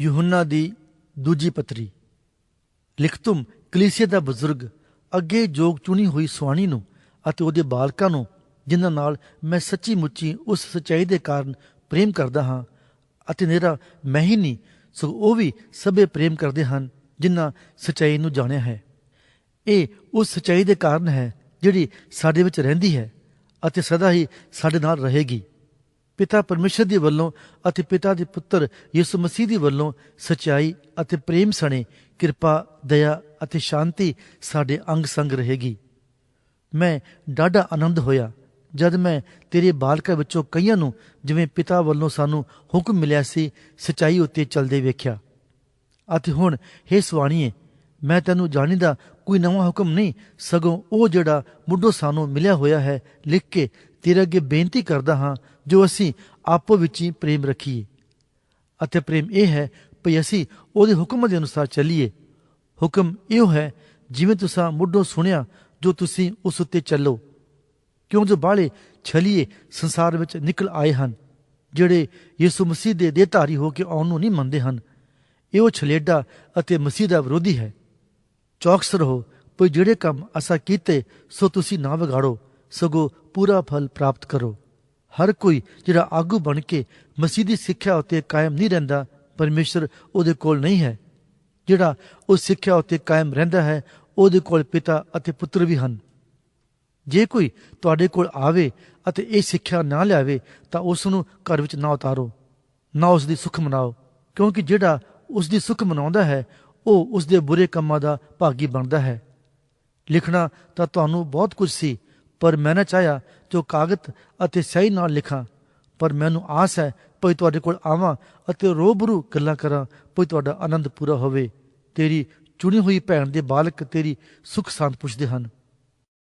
ਯੂਹੰਨਾ ਦੀ ਦੂਜੀ ਪਤਰੀ। ਲਿਖਤੁਮ, ਕਲੀਸਿਆ ਦਾ ਬਜ਼ੁਰਗ ਅੱਗੇ ਜੋਗ ਚੁਣੀ ਹੋਈ ਸੁਆਣੀ ਨੂੰ ਅਤੇ ਉਹਦੇ ਬਾਲਕਾਂ ਨੂੰ, ਜਿਨ੍ਹਾਂ ਨਾਲ ਮੈਂ ਸੱਚੀ ਮੁੱਚੀ ਉਸ ਸਚਾਈ ਦੇ ਕਾਰਨ ਪ੍ਰੇਮ ਕਰਦਾ ਹਾਂ ਅਤੇ ਮੇਰਾ ਮੈਂ ਹੀ ਨਹੀਂ ਸੋ ਉਹ ਵੀ ਸਭੇ ਪ੍ਰੇਮ ਕਰਦੇ ਹਨ, ਜਿਨ੍ਹਾਂ ਸਚਾਈ ਨੂੰ ਜਾਣਿਆ ਹੈ। ਇਹ ਉਸ ਸਚਾਈ ਦੇ ਕਾਰਨ ਹੈ ਜਿਹੜੀ ਸਾਡੇ ਵਿੱਚ ਰਹਿੰਦੀ ਹੈ ਅਤੇ ਸਦਾ ਹੀ ਸਾਡੇ ਨਾਲ ਰਹੇਗੀ। ਪਿਤਾ ਪਰਮੇਸ਼ਰ ਦੇ ਵੱਲੋਂ ਅਤੇ ਪਿਤਾ ਦੇ ਪੁੱਤਰ ਯਿਸੂ ਮਸੀਹ ਦੀ ਵੱਲੋਂ ਸਚਾਈ ਅਤੇ ਪ੍ਰੇਮ ਸਣੇ ਕਿਰਪਾ, ਦਇਆ ਅਤੇ ਸ਼ਾਂਤੀ ਸਾਡੇ ਅੰਗ ਸੰਗ ਰਹੇਗੀ। ਮੈਂ ਡਾਢਾ ਆਨੰਦ ਹੋਇਆ ਜਦ ਮੈਂ ਤੇਰੇ ਬਾਲਕਾਂ ਵਿੱਚੋਂ ਕਈਆਂ ਨੂੰ ਜਿਵੇਂ ਪਿਤਾ ਵੱਲੋਂ ਸਾਨੂੰ ਹੁਕਮ ਮਿਲਿਆ ਸੀ, ਸਚਾਈ ਉੱਤੇ ਚੱਲਦੇ ਵੇਖਿਆ। ਅਤੇ ਹੁਣ, ਹੇ ਸੁਆਣੀਏ ਮੈਂ ਤੈਨੂੰ ਜਾਣੀ ਦਾ ਕੋਈ ਨਵਾਂ ਹੁਕਮ ਨਹੀਂ, ਸਗੋਂ ਉਹ ਜਿਹੜਾ ਮੁੱਢੋਂ ਸਾਨੂੰ ਮਿਲਿਆ ਹੋਇਆ ਹੈ, ਲਿਖ ਕੇ ਤੇਰੇ ਅੱਗੇ ਬੇਨਤੀ ਕਰਦਾ ਹਾਂ, ਜੋ ਅਸੀਂ ਆਪੋ ਵਿੱਚ ਹੀ ਪ੍ਰੇਮ ਰੱਖੀਏ। ਅਤੇ ਪ੍ਰੇਮ ਇਹ ਹੈ, ਭਈ ਅਸੀਂ ਉਹਦੇ ਹੁਕਮ ਦੇ ਅਨੁਸਾਰ ਚੱਲੀਏ। ਹੁਕਮ ਇਹ ਹੈ, ਜਿਵੇਂ ਤੁਸੀਂ ਮੁੱਢੋਂ ਸੁਣਿਆ, ਜੋ ਤੁਸੀਂ ਉਸ ਉੱਤੇ ਚੱਲੋ। ਕਿਉਂ ਜੋ ਬਾਲੇ ਛਲੀਏ ਸੰਸਾਰ ਵਿੱਚ ਨਿਕਲ ਆਏ ਹਨ, ਜਿਹੜੇ ਯਿਸੂ ਮਸੀਹ ਦੇ ਦੇਹਧਾਰੀ ਹੋ ਕੇ ਆਉਣ ਨੂੰ ਨਹੀਂ ਮੰਨਦੇ ਹਨ। ਇਹ ਉਹ ਛਲੇਡਾ ਅਤੇ ਮਸੀਹ ਦਾ ਵਿਰੋਧੀ ਹੈ। ਚੌਕਸ ਰਹੋ, ਭਈ ਜਿਹੜੇ ਕੰਮ ਅਸਾਂ ਕੀਤੇ, ਸੋ ਤੁਸੀਂ ਨਾ ਵਿਗਾੜੋ। ਸਗੋਂ ਪੂਰਾ ਫਲ ਪ੍ਰਾਪਤ ਕਰੋ। ਹਰ ਕੋਈ ਜਿਹੜਾ ਆਗੂ ਬਣ ਕੇ ਮਸੀਹੀ ਸਿੱਖਿਆ ਉੱਤੇ ਕਾਇਮ ਨਹੀਂ ਰਹਿੰਦਾ ਪਰਮੇਸ਼ਰ ਉਹਦੇ ਕੋਲ ਨਹੀਂ ਹੈ। ਜਿਹੜਾ ਉਸ ਸਿੱਖਿਆ ਉੱਤੇ ਕਾਇਮ ਰਹਿੰਦਾ ਹੈ, ਉਹਦੇ ਕੋਲ ਪਿਤਾ ਅਤੇ ਪੁੱਤਰ ਵੀ ਹਨ। ਜੇ ਕੋਈ ਤੁਹਾਡੇ ਕੋਲ ਆਵੇ ਅਤੇ ਇਹ ਸਿੱਖਿਆ ਨਾ ਲਿਆਵੇ, ਤਾਂ ਉਸ ਨੂੰ ਘਰ ਵਿੱਚ ਨਾ ਉਤਾਰੋ, ਨਾ ਉਸ ਦੀ ਸੁੱਖ ਮਨਾਓ, ਕਿਉਂਕਿ ਜਿਹੜਾ ਉਸ ਦੀ ਸੁੱਖ ਮਨਾਉਂਦਾ ਹੈ, ਉਹ ਉਸ ਦੇ ਬੁਰੇ ਕੰਮਾਂ ਦਾ ਭਾਗੀ ਬਣਦਾ ਹੈ। ਲਿਖਣਾ ਤਾਂ ਤੁਹਾਨੂੰ ਬਹੁਤ ਕੁਝ ਸੀ ਪਰ ਮੈਂ ਨਾ ਚਾਹਿਆ ਜੋ ਕਾਗਜ਼ ਅਤੇ ਸਹੀ ਨਾਲ ਲਿਖਾਂ। ਪਰ ਮੈਨੂੰ ਆਸ ਹੈ, ਭਈ ਤੁਹਾਡੇ ਕੋਲ ਆਵਾਂ ਅਤੇ ਰੋਬਰੂ ਗੱਲਾਂ ਕਰਾਂ, ਭਈ ਤੁਹਾਡਾ ਆਨੰਦ ਪੂਰਾ ਹੋਵੇ। ਤੇਰੀ ਚੁਣੀ ਹੋਈ ਭੈਣ ਦੇ ਬਾਲਕ ਤੇਰੀ ਸੁਖ ਸ਼ਾਂਤ ਪੁੱਛਦੇ ਹਨ।